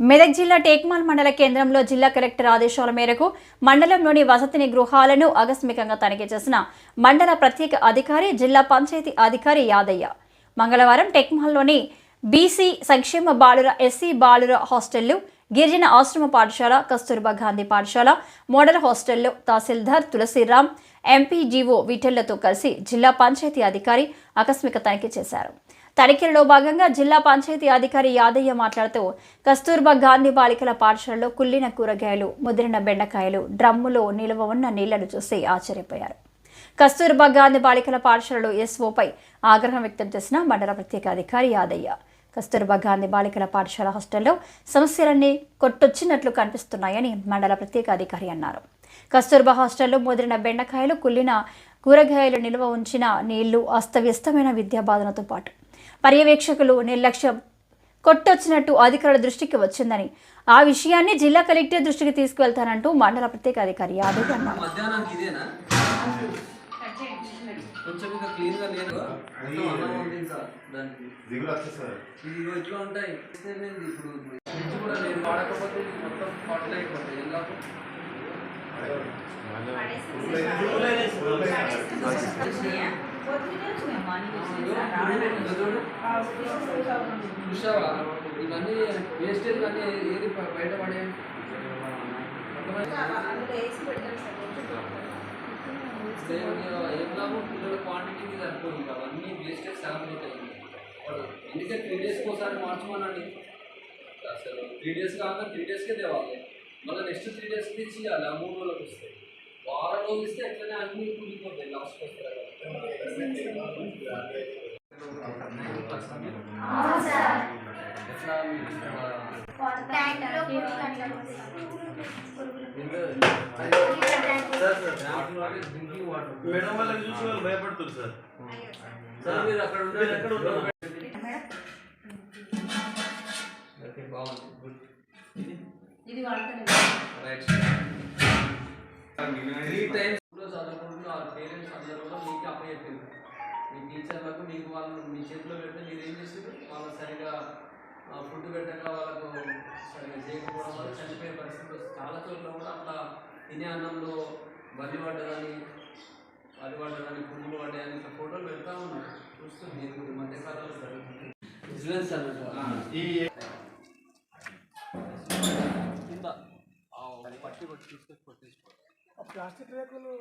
మెదక్ జిల్లా టేక్మాల్ మండల కేంద్రంలో జిల్లా కలెక్టర్ ఆదేశాల మేరకు మండలంలోని వసతిని గృహాలను ఆకస్మికంగా తనిఖీ చేసిన మండల ప్రత్యేక అధికారి జిల్లా పంచాయతీ అధికారి యాదయ్య. మంగళవారం టెక్మాల్లోని బీసీ సంక్షేమ బాలుర ఎస్సీ బాలుర హాస్టళ్ళు గిరిజన ఆశ్రమ పాఠశాల కస్తూర్బా గాంధీ పాఠశాల మోడల్ హాస్టల్లో తహసీల్దార్ తులసిరామ్ ఎంపీజీఓ వీటెళ్ళతో కలిసి జిల్లా పంచాయతీ అధికారి ఆకస్మిక తనిఖీ చేశారు. తనిఖీలలో భాగంగా జిల్లా పంచాయతీ అధికారి యాదయ్య మాట్లాడుతూ కస్తూర్బా గాంధీ బాలికల పాఠశాలలో కుళ్ళిన కూరగాయలు ముదిరిన బెండకాయలు డ్రమ్ములో నిల్వ ఉన్న నీళ్ళను చూసి ఆశ్చర్యపోయారు. కస్తూర్బా గాంధీ బాలికల పాఠశాలలో ఎస్ఓపై ఆగ్రహం వ్యక్తం చేసిన మండల ప్రత్యేక అధికారి యాదయ్య కస్తూర్బా గాంధీ బాలికల పాఠశాల హాస్టల్లో సమస్యలన్నీ కొట్టొచ్చినట్లు కనిపిస్తున్నాయని మండల ప్రత్యేక అధికారి అన్నారు. కస్తూర్బా హాస్టల్లో ముదిరిన బెండకాయలు కుళ్ళిన కూరగాయలు నిల్వ ఉంచిన నీళ్ళు అస్తవ్యస్తమైన విద్యా బాధనతో పాటు పర్యవేక్షకులు నిర్లక్ష్యం కొట్టొచ్చినట్టు అధికారుల దృష్టికి వచ్చిందని. ఆ విషయాన్ని జిల్లా కలెక్టర్ దృష్టికి తీసుకువెళ్తానంటూ మండల ప్రత్యేక అధికారి యాదవ్ అన్నారు. చూసావా? ఇవన్నీ వేస్టేజ్ అన్నీ ఏది బయట పడే ఏం లాభం? పిల్లల క్వాంటిటీకి సరిపోదు అవన్నీ వేస్టేజ్ సెలబ్రేట్ అయ్యింది వాడు అందుకే త్రీ డేస్కి ఒకసారి మార్చమనండి అసలు త్రీ డేస్ కాక త్రీ డేస్కే తేవాలి. మళ్ళీ నెక్స్ట్ త్రీ డేస్కి తెచ్చి ఇవ్వాలి. ఆ మూడు రోజులకు వస్తాయి. వారం రోజులు ఇస్తే ఎట్లనే అన్నీ కూలిపోతాయి. లాస్ట్కి వస్తారు మేడం వాళ్ళకి చూసి వాళ్ళు భయపడుతుంది సార్ సార్ మీరు అక్కడ మీరు ఎక్కడ ఉంటారు? ఓకే బాగుంది గుడ్ ఇది వాడతాను రైట్ త్రీ టైమ్స్ మీ టీచర్లకు మీకు వాళ్ళు మీ చేతిలో పెడితే మీరు ఏం చేస్తారు వాళ్ళకి సరిగా ఫుడ్ పెట్టక వాళ్ళకు సరిగా చేయకపోవడం వల్ల చనిపోయే పరిస్థితి వస్తుంది. చాలా చోట్ల కూడా అట్లా తినే అన్నంలో బలి పడ్డదని బలి పడ్డదని పురుగులు పడ్డాయని ఇట్లా ఫోటోలు పెడతా ఉన్నారు. చూస్తుంది నేను ఈ మధ్యకాలంలో జరుగుతుంది. ఈ కింద పట్టి కొట్టి తీసుకొచ్చి ప్లాస్టిక్ రేకులు